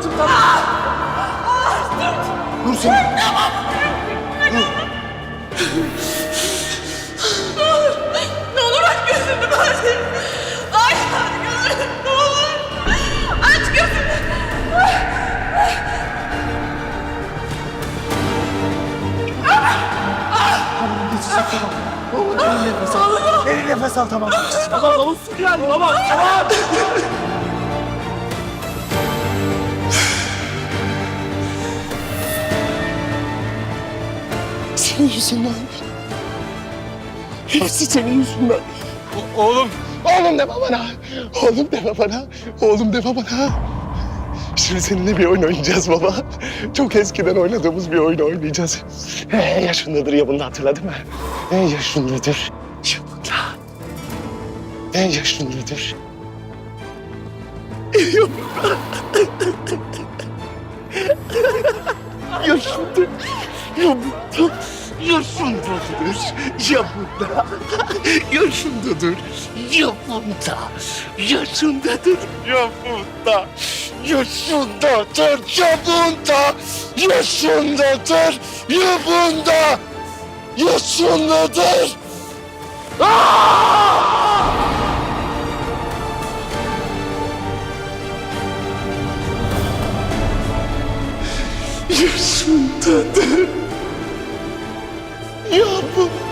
Hayatım tamam. Dur sen. Dur. Ne olur aç gözünü bari. Aç gözünü ne olur. Aç gözünü. Tamam geçecek tamam. Ne olur derin nefes al. Derin nefes tamam. Tamam tamam su geldi tamam tamam. Senin yüzünden. Hepsi senin yüzünden. Oğlum Oğlum deme bana. Oğlum deme bana. Oğlum deme bana. Şimdi seninle bir oyun oynayacağız baba. Çok eskiden oynadığımız bir oyun oynayacağız. Ee, yaşındadır ya bunu hatırladın mı? Ee, yaşındadır. Ya bunda. Ee, yaşındadır. Ya bunda. Yaşındadır. Yaşındadır. Ya bunda. Yaşındadır. Ya bunda. Yaşındadır. Ya bunda. Yaşındadır. Ya bunda. Yaşındadır. Ya bunda. Yaşındadır. Aa! Yaşındadır. Ya